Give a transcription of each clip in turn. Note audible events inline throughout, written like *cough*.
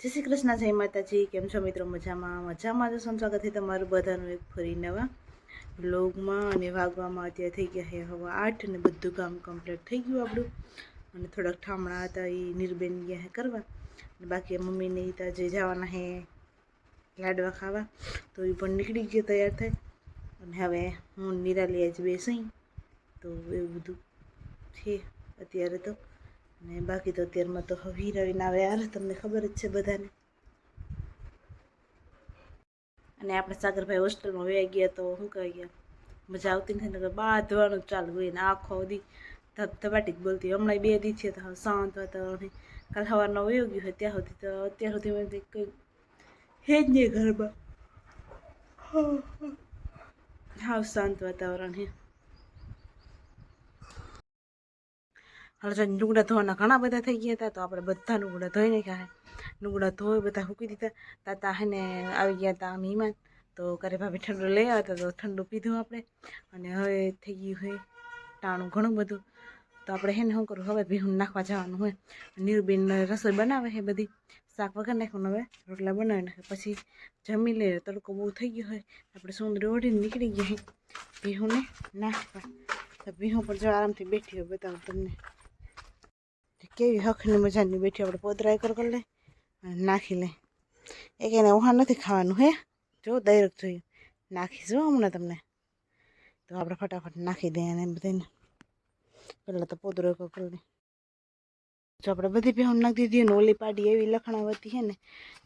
જય શ્રી કૃષ્ણ, જય માતાજી. કેમ છો મિત્રો? મજામાં? મજામાં તો સ્વાગત છે તમારું બધાનું એક ફરી નવા બ્લોગમાં અને વાગવામાં અત્યારે થઈ ગયા છે હવા આઠ અને બધું કામ કમ્પ્લીટ થઈ ગયું આપણું. અને થોડાક ઠામણા હતા એ નિર્બેન ગયા હે કરવા. અને બાકી મમ્મીને ત્યાં જે જવાના હે લાડવા ખાવા. તો એ પણ નીકળી ગયો તૈયાર થઈ અને હવે હું નિરાલી આજ બેસી. તો એવું બધું છે અત્યારે તો. અને બાકી તો અત્યારમાં તો હવે હીરાવીને આવે. યાર તમને ખબર જ છે બધાને. અને આપણે સાગરભાઈ હોસ્ટેલમાં વ્યાઈ ગયા તો શું કહી ગયા મજા આવતી નથી ને બાંધવાનું ચાલુ હોય ને આખો દી ધબધબાટી જ બોલતી. હમણાં બે દી છે તો શાંત વાતાવરણ કાલ સવારનો વયો ગયો હોય ત્યાં સુધી તો, અત્યાર સુધી મને કંઈ હે જ નહીં ઘરમાં. હાવ શાંત વાતાવરણ હે હવે લુગડા ધોવાના ઘણા બધા થઈ ગયા હતા, તો આપણે બધા લુગડા ધોઈ નાખ્યા લુગડા ધોઈ બધા મૂકી દીધા. તાતા હે ને આવી ગયા હતા મહેમાન. તો ઘરે ભાભી ઠંડુ લઈ આવ્યા હતા, તો ઠંડુ પીધું આપણે. અને હવે થઈ ગયું હોય ટાણું ઘણું બધું. તો આપણે હે ને શું કરું હવે ભીહું નાખવા જવાનું હોય નીરુબેન રસોઈ બનાવે છે બધી. શાક વગર નાખવાનું હવે રોટલા બનાવી નાખે. પછી જમી લે. તડકો બહુ થઈ ગયો હોય આપણે સુંદરી ઓઢીને નીકળી ગયા હે. ભીહુંને નાખવા. તો ભીહું પણ જો આરામથી બેઠી હોય બતાવું તમને. કેવી હખની મજાની બેઠી આપણે પોતરા એકર કરી લે અને નાખી લે. એક એને ઉહા નથી ખાવાનું હે. જો, દરેક જોઈએ નાખીશું હમણાં તમને. તો આપણે ફટાફટ નાખી દઈએ એને બધાને પહેલાં તો એકર કરી લે. જો આપણે બધી બહેન નાખી દીધી ને ઓલી પાડી એવી લખણાવતી હે ને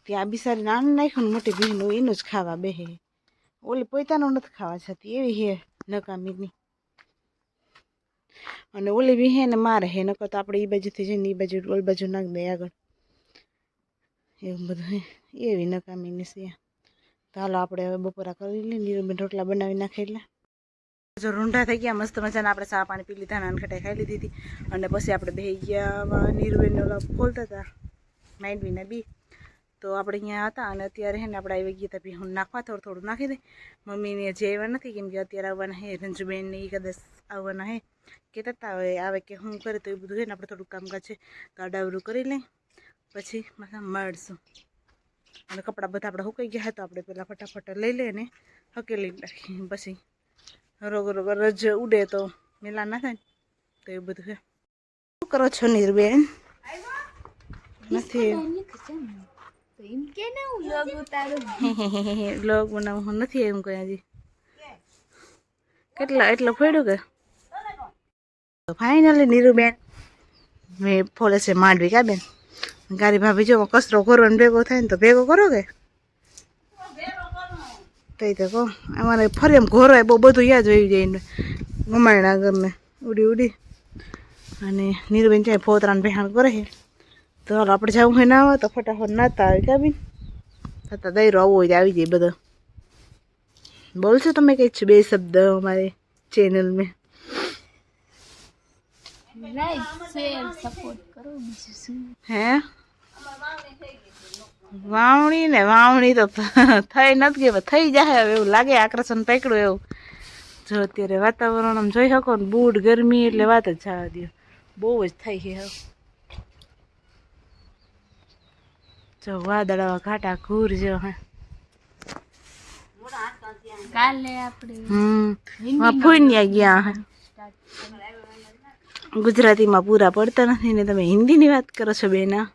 ત્યાં બિસારી નાની નાખ્યું મોટી બહેન એનું જ ખાવા બેહે. ઓલી પોતાનું નથી ખાવા છતી એવી હે નકામીની. અને ઓલી બી હે ને મારે હે, નકર તો આપણે એ બાજુથી જઈને એ બાજુ, ઓલી બાજુ નાખી દઈએ આગળ. એવું બધું એવી નકામીની છે. તો હાલો આપણે હવે બપોરા કરી લઈએ નીરુબેન રોટલા બનાવી નાખી એટલે. જો રૂંઢા થઈ ગયા, મસ્ત મજાના, આપણે ચા પાણી પી લીધા નાન ખટાઈ ખાઈ લીધી હતી. અને પછી આપણે બે ગયા નીરુબેન ખોલતા હતા. વિના બી. તો આપણે અહીંયા હતા અને અત્યારે હે ને આપણે આવી ગયા હતા ભીહું નાખવા. થોડું થોડું નાખી દે. મમ્મીને જે આવ્યા નથી કેમ કે અત્યારે આવવાના હે. રંજુબેન ને એ કદાચ આવવાના હે. કહેતા હતા હવે આવે કે હું કરે તો એ બધું હે ને આપણે થોડું કામકાજ છે. તો આડાવડું કરી લઈ પછી મળશું. અને કપડાં બધા આપણે સુકાઈ ગયા તો આપણે પહેલાં ફટાફટ લઈ લઈએ ને હકેલી નાખી. પછી રોગ રોગ રજ ઉડે તો મેલા ના થાય ને તો એ બધું છે શું કરો છો નીરબેન? નથી. લોગ *laughs* બનાવવું નથી. એમ કોઈ હજી. કેટલા એટલો ફોડ્યું કે? ફાઇનલી નીરુબેન. મેં ફોલે છે માંડવી કા બેન? ગારી ભાભી જો કચરો કરવાનો ભેગો થાય ને તો ભેગો કરો કે? તઈ તો કહો અમારે ફરી એમ ઘોરવાય બહુ બધું યાદ આવી જાય ને ગમાયણા ગમે ઉડી ઉડી. અને નીરુબેન ચાય ફોતરાને ભેહાણ કરે છે? તો હાલ આપણે જવું હોય ના આવે તો ફટાફટ નાતા આવે કા બી થતા દઈ આવું હોય આવી જાય બધો. બોલશો તમે કંઈ છે બે શબ્દ અમારે ચેનલ મેં હે? વાવણી ને વાવણી તો થઈ નથી ગઈ થઈ જાય હવે એવું લાગે આકર્ષણ પકડ્યું એવું. જો અત્યારે વાતાવરણ આમ જોઈ શકો ને બૂટ ગરમી એટલે વાત જ જવા દો બહુ જ થઈ છે હવે. જો વાદળા ઘાટા ઘૂર જો હે. કાલે આપણે હમ ફૂન્યા ગયા હે. ગુજરાતીમાં પૂરા પડતા નથી ને તમે હિન્દીની વાત કરો છો બેના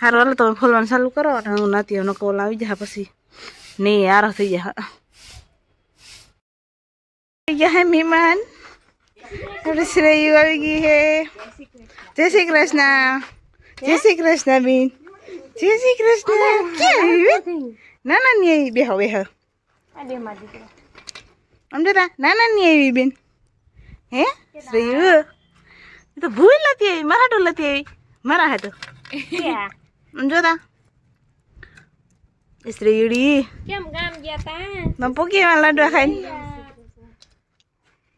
હારો હાલો તમે ખોલવાનું ચાલુ કરો અને હું નથી એનો કોલ આવી જાય પછી. નહીં આરો થઈ જાય ગયા હે મહેમાન. આપણે શ્રેયુ આવી ગઈ હે. જય શ્રી કૃષ્ણ. જય શ્રી કૃષ્ણ બેન. જય શ્રી કૃષ્ણ ક્યાં આવી ના ના નહીં આવી બેહો બેહો સમજતા ના ના નહીં આવી બેન હે શ્રેયુ એ તો ભૂલ નથી આવી મારા હાટું નથી આવી મારા હાટું સમજોતા શ્રેયુડી કેમ ગામ ગયા તા તમે પોકી એવા લાડવા ખાઈને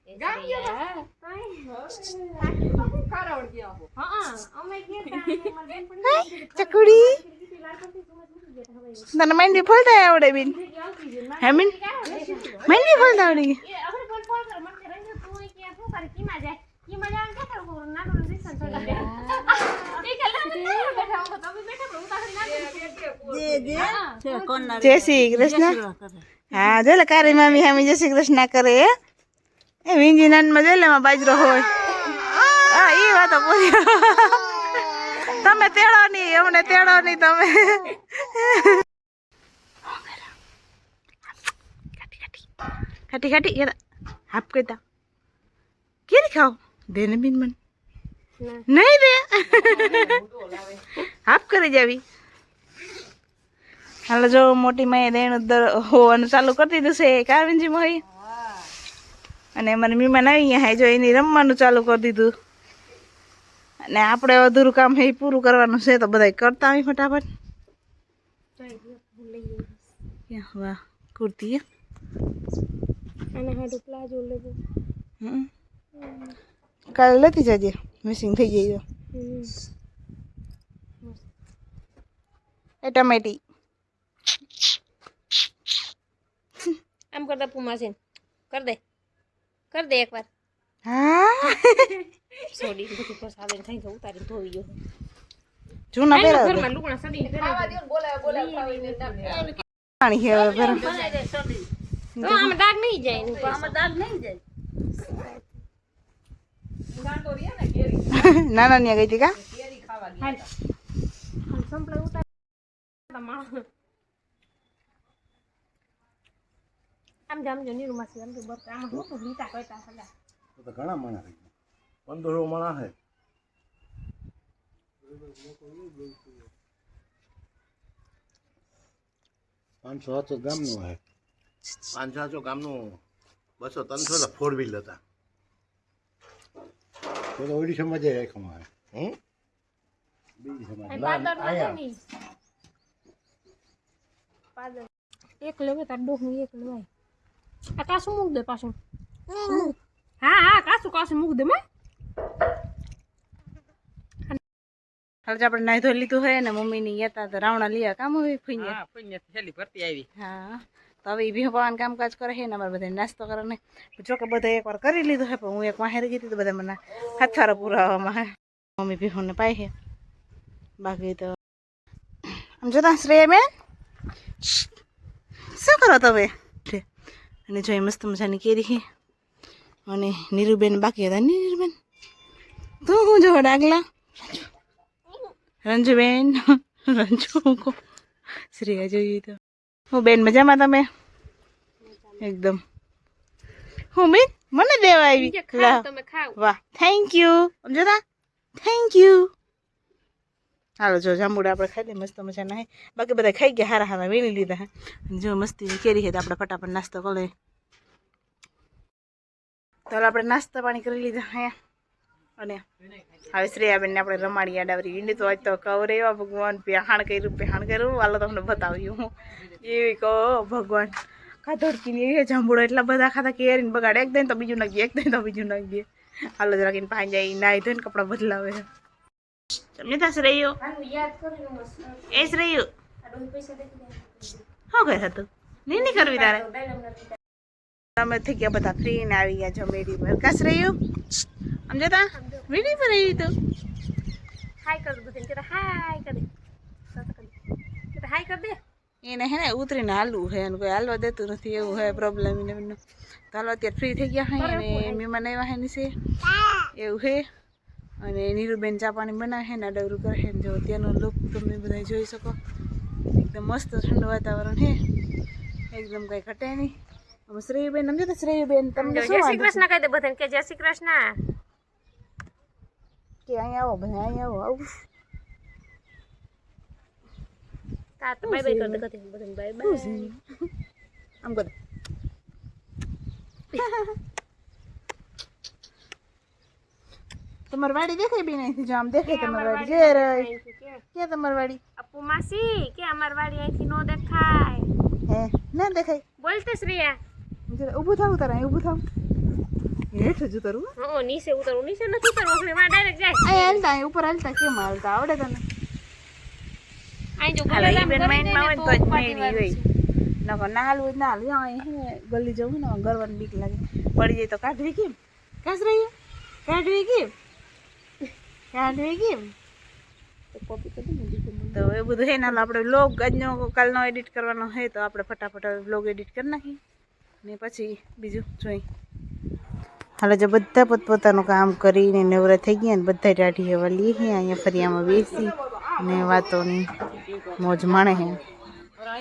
ગામ ગયા ચકુડી તને માંડી ફોલતા આવડે બેન હે બેન મહેંદી ફોલતા આવડે કે જય શ્રી કૃષ્ણ હા જો કારી મામી હામી જય શ્રી કૃષ્ણ કરે એ વિંજી નાનમાં જોઈ લે એમાં બાજરો હોય હા એ વાત પૂરી. *laughs* તમે તેડો નહીં અમને તેડો નહીં તમે. ખાટી ખાટી યાર હાફ કહેતા કેરી ખાઓ દે ને બીન મને. નહીં દે. હાફ કરી જાવી. હાલો જો મોટી માએ દેણ દર હોવાનું ચાલુ કરી દીધું છે કારવિનજી મોહી. અને મને મહેમાન આવી ગયા જો એની રમવાનું ચાલુ કરી દીધું. અને આપણે અધૂરું કામ એ પૂરું કરવાનું છે તો બધા કરતા આવી ફટાફટ. વાહ કુર્તી. કાલે લેતી જજે. મિસિંગ થઈ તો. એ ટમેટી. આમ કરતા પુમાસીન કર દે. કર દે એકવાર. સોડી ઉતારી ધોઈ ગયો જૂના પહેરા ઘરમાં લુગણા છે હવે તો આમાં નાના ગઈ હતી કા આમ જામ જો નીરુ માસી આમ તો બસ, આમાં હું તો લીટા કરતા સલા તો તો ઘણા માણસ થઈ ગયા. પંદરો માણસ હે. પાંચસો સાતસો ગામનું હે. પાંચસો સાતસો ગામનું બસો ત્રણસો તો ફોર વ્હીલ હતા. તો તો ઓડિશામાં જઈ રાખ્યું હે હમ? બીજી સમાજ. ના, એક લેવે તાર ડોહું એક લેવાય. આ કાશું મૂક દે પાછું? હા હા કાસું કાસું મૂક દે માં હાલ આપણે નાઈ ધોઈ લીધું હે ને મમ્મી ની હતા તો રાવણા લીયા કામ હોય ફઈને. હા પુણ્યથી થેલી ભરતી આવી. હા તો હવે ઈ ભગવાન કામકાજ કરે હે ને અમારે બધા નાસ્તો કરે ને. જો કે બધા એકવાર કરી લીધું હે પણ હું એક માહેર ગઈ હતી તો બધા મને હાથારો પુરાવામાં હે. મમ્મી ભીહોને પાય છે બાકી તો આમ જોતા શ્રેયા બેન શું કરો તમે? અને જો એ મસ્ત મજાની કેરી છે અને નીરુબેન બાકી હતા. નીરુબેન તું હું જો ડાગલા રંજુબેન રંજુ કો શ્રેયા જોઈએ તો હું બેન મજામાં તમે? એકદમ. હું બેન મને દેવા આવી. વાહ. થેન્ક યુ જોતા થેન્ક યુ હાલો જો જાંબુડા આપણે ખાઈ લઈએ મસ્ત મજાના હે. બાકી બધા ખાઈ ગયા હારા હારા વીણી લીધા જો મસ્તી કેરી હે તો આપણે ફટાફટ નાસ્તો કરી તો હાલો આપણે નાસ્તા પાણી કરી લીધા હે. અને હવે શ્રેયાબેનને આપણે રમાડી આડાવરી ઈંડી તો આજ તો કવરે એવા ભગવાન પેહાણ કર્યું પેહાણ કર્યું. વાલો તમને બતાવ્યું હું. એવી કહો ભગવાન. કાધડકીની એ જાંબુડો એટલા બધા ખાતા કેરીને બગાડે. એક દઈને તો બીજું નાખીએ એક દઈને તો બીજું નાખીએ. હાલો જરાકીને પાણી જાય નાહી ધોઈને કપડાં બદલાવે. તમને ત્યાં શ્રેયો? એ શ્રેયો? શું કહે હતું નહીં નહીં કરવી તારે? અમે થઈ ગયા બધા ફ્રી ને આવી ગયા છો મેરી પર કાસ રહ્યું સમજતા વીડી પર આવી તો. હાય કર દે કે હાય કર દે. હાય કર દે. એને હે ને ઉતરીને હાલવું છે એને કોઈ હાલવા દેતું નથી એવું હે પ્રોબ્લેમ એને એમનો તો હાલો અત્યારે ફ્રી થઈ ગયા હે અને મહેમાન આવ્યા હે નીચે. એવું હે? અને નીરુબેન ચા પાણી બનાવે હે ને ડવરું કરે છે ને જો ત્યાંનો લુક તમે બધા જોઈ શકો. એકદમ મસ્ત ઠંડુ વાતાવરણ હે. એકદમ કઈ ઘટે નહીં. અમે શ્રેયુબેન સમજો તો શ્રેયુબેન તમને જય શ્રી કૃષ્ણ કહી દે બધાને કે જય શ્રી કૃષ્ણ કે અહીંયા આવો ભાઈ અહીંયા આવો આવું તા બાય બાય કર દે બધાને બાય બાય આમ કરો તમારી વાડી દેખાય બી નહીં જો આમ દેખાય તમારી વાડી જે રહી ક્યાં તમારી વાડી અપુ માસી કે અમારી વાડી અહીંથી નો દેખાય હે ના દેખાય બોલતે શ્રીયા ઊભું થાવ તારા અહીં ઊભું થાવ. હેઠ જ ઉતરવું હા. નીચે ઉતરવું નીચે નથી ઉતરવું આપણે માં ડાયરેક્ટ જાય. અહીં હાલતા અહીં ઉપર હાલતા કેમ હાલતા? આવડે તને. અહીં જો હાલો, ગલામ ઈ બેન કરી દે હોય તો જ મેળી હોય. નકર ના હાલવું ના હાલવું અહીં હે ગલી જવું ને ગરવાની બીક લાગે. પડી જાય તો કાઢવી કેમ? કાસ રહી કાઢવી કેમ? કાઢવી કેમ? તો એ બધું હે ને આપણે લોગ આજનો કાલનો એડિટ કરવાનો હે તો આપણે ફટાફટ વ્લોગ એડિટ કરી નાખીએ. ને પછી બીજું જોઈ. હાલો જો બધા પોતપોતાનું કામ કરીને નવરા થઈ ગયા ને બધા ટાઢી હવા લઈએ અહીંયા ફરિયામાં બેસી ને વાતોની મોજ માણે છે